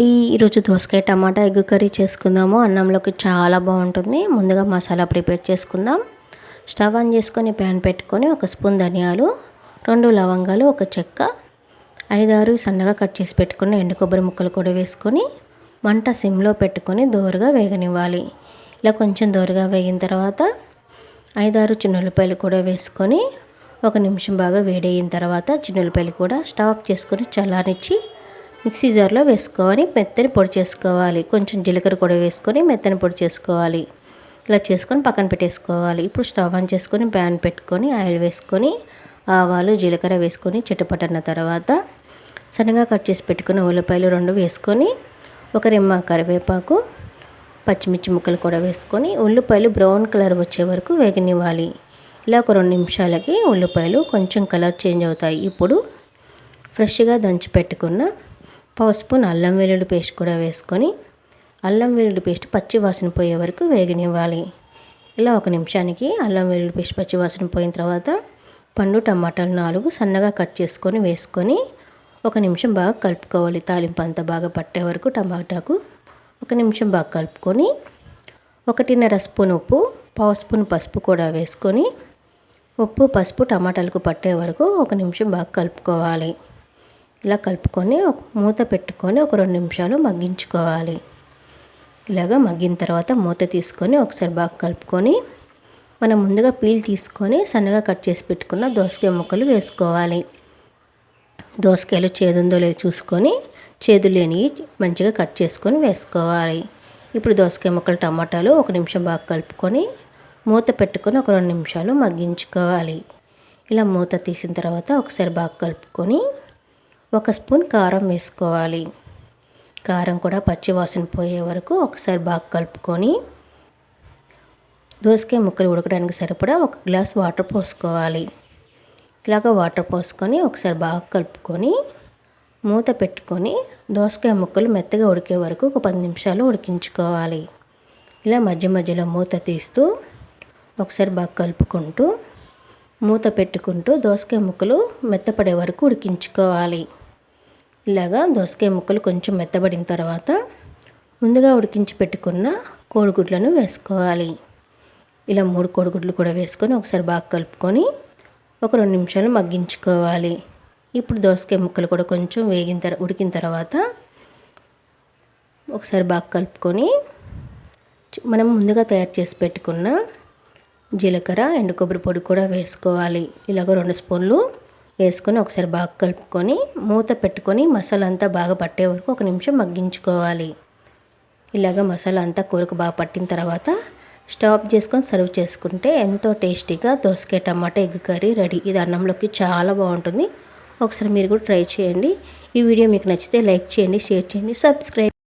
అండి ఈరోజు దోసకాయ టమాటా ఎగ్ కర్రీ చేసుకుందాము. అన్నంలోకి చాలా బాగుంటుంది. ముందుగా మసాలా ప్రిపేర్ చేసుకుందాం. స్టవ్ ఆన్ చేసుకొని ప్యాన్ పెట్టుకొని ఒక స్పూన్ ధనియాలు రెండు లవంగాలు ఒక చెక్క ఐదారు సన్నగా కట్ చేసి పెట్టుకుని ఎండు కొబ్బరి ముక్కలు కూడా వేసుకొని మంట సిమ్లో పెట్టుకొని దోరగా వేగనివ్వాలి. ఇలా కొంచెం దోరగా వేగిన తర్వాత ఐదారు చిన్నులపాయలు కూడా వేసుకొని ఒక నిమిషం బాగా వేడయిన తర్వాత చిన్నులపాయలు కూడా స్టవ్ ఆఫ్ చేసుకొని చల్లారించి మిక్సీ జార్లో వేసుకోవాలి మెత్తని పొడి చేసుకోవాలి. కొంచెం జీలకర్ర కూడా వేసుకొని మెత్తని పొడి చేసుకోవాలి. ఇలా చేసుకొని పక్కన పెట్టేసుకోవాలి. ఇప్పుడు స్టవ్ ఆన్ చేసుకొని ప్యాన్ పెట్టుకొని ఆయిల్ వేసుకొని ఆవాలు జీలకర్ర వేసుకొని చిట్టుపట్టన్న తర్వాత సన్నగా కట్ చేసి పెట్టుకున్న ఉల్లిపాయలు రెండు వేసుకొని ఒక రెమ్మ కరివేపాకు పచ్చిమిర్చి ముక్కలు కూడా వేసుకొని ఉల్లిపాయలు బ్రౌన్ కలర్ వచ్చే వరకు వేగనివ్వాలి. ఇలా ఒక రెండు నిమిషాలకి ఉల్లిపాయలు కొంచెం కలర్ చేంజ్ అవుతాయి. ఇప్పుడు ఫ్రెష్గా దంచి పెట్టుకున్న పసుపు అల్లం వెల్లుల్లి పేస్ట్ కూడా వేసుకొని అల్లం వెల్లుల్లి పేస్ట్ పచ్చి వాసన పోయే వరకు వేగనివ్వాలి. ఇలా ఒక నిమిషానికి అల్లం వెల్లుల్లి పేస్ట్ పచ్చి వాసన పోయిన తర్వాత పండు టమాటాలు నాలుగు సన్నగా కట్ చేసుకొని వేసుకొని ఒక నిమిషం బాగా కలుపుకోవాలి. తాలింపు అంతా బాగా పట్టే వరకు టమాటాకు ఒక నిమిషం బాగా కలుపుకొని ఒకటిన్నర స్పూన్ ఉప్పు పావు స్పూన్ పసుపు కూడా వేసుకొని ఉప్పు పసుపు టమాటాలకు పట్టే వరకు ఒక నిమిషం బాగా కలుపుకోవాలి. ఇలా కలుపుకొని ఒక మూత పెట్టుకొని ఒక రెండు నిమిషాలు మగ్గించుకోవాలి. ఇలాగ మగ్గిన తర్వాత మూత తీసుకొని ఒకసారి బాగా కలుపుకొని మనం ముందుగా పీల్ తీసుకొని సన్నగా కట్ చేసి పెట్టుకున్న దోసకాయ ముక్కలు వేసుకోవాలి. దోసకాయలు చేదుందో లేదో చూసుకొని చేదు లేని మంచిగా కట్ చేసుకొని వేసుకోవాలి. ఇప్పుడు దోసకాయ ముక్కలు టమాటాలు ఒక నిమిషం బాగా కలుపుకొని మూత పెట్టుకొని ఒక రెండు నిమిషాలు మగ్గించుకోవాలి. ఇలా మూత తీసిన తర్వాత ఒకసారి బాగా కలుపుకొని ఒక స్పూన్ కారం వేసుకోవాలి. కారం కూడా పచ్చి వాసన పోయే వరకు ఒకసారి బాగా కలుపుకొని దోసకాయ ముక్కలు ఉడకడానికి సరిపడా ఒక గ్లాస్ వాటర్ పోసుకోవాలి. ఇలాగ వాటర్ పోసుకొని ఒకసారి బాగా కలుపుకొని మూత పెట్టుకొని దోసకాయ ముక్కలు మెత్తగా ఉడికే వరకు ఒక పది నిమిషాలు ఉడికించుకోవాలి. ఇలా మధ్య మధ్యలో మూత తీస్తూ ఒకసారి బాగా కలుపుకుంటూ మూత పెట్టుకుంటూ దోసకాయ ముక్కలు మెత్తపడే వరకు ఉడికించుకోవాలి. ఇలాగా దోసకాయ ముక్కలు కొంచెం మెత్తబడిన తర్వాత ముందుగా ఉడికించి పెట్టుకున్న కోడిగుడ్లను వేసుకోవాలి. ఇలా మూడు కోడిగుడ్లు కూడా వేసుకొని ఒకసారి బాగా కలుపుకొని ఒక రెండు నిమిషాలు మగ్గించుకోవాలి. ఇప్పుడు దోసకాయ ముక్కలు కూడా కొంచెం వేగిన తర్వాత ఉడికిన తర్వాత ఒకసారి బాగా కలుపుకొని మనం ముందుగా తయారు చేసి పెట్టుకున్న జీలకర్ర ఎండు కొబ్బరి పొడి కూడా వేసుకోవాలి. ఇలాగ రెండు స్పూన్లు వేసుకొని ఒకసారి బాగా కలుపుకొని మూత పెట్టుకొని మసాలా అంతా బాగా పట్టే వరకు ఒక నిమిషం మగ్గించుకోవాలి. ఇలాగ మసాలా అంతా కూరకు బాగా పట్టిన తర్వాత స్టాప్ చేసుకొని సర్వ్ చేసుకుంటే ఎంతో టేస్టీగా దోసకాయ టమాటా ఎగ్ కర్రీ రెడీ. ఇది అన్నంలోకి చాలా బాగుంటుంది. ఒకసారి మీరు కూడా ట్రై చేయండి. ఈ వీడియో మీకు నచ్చితే లైక్ చేయండి షేర్ చేయండి సబ్స్క్రైబ్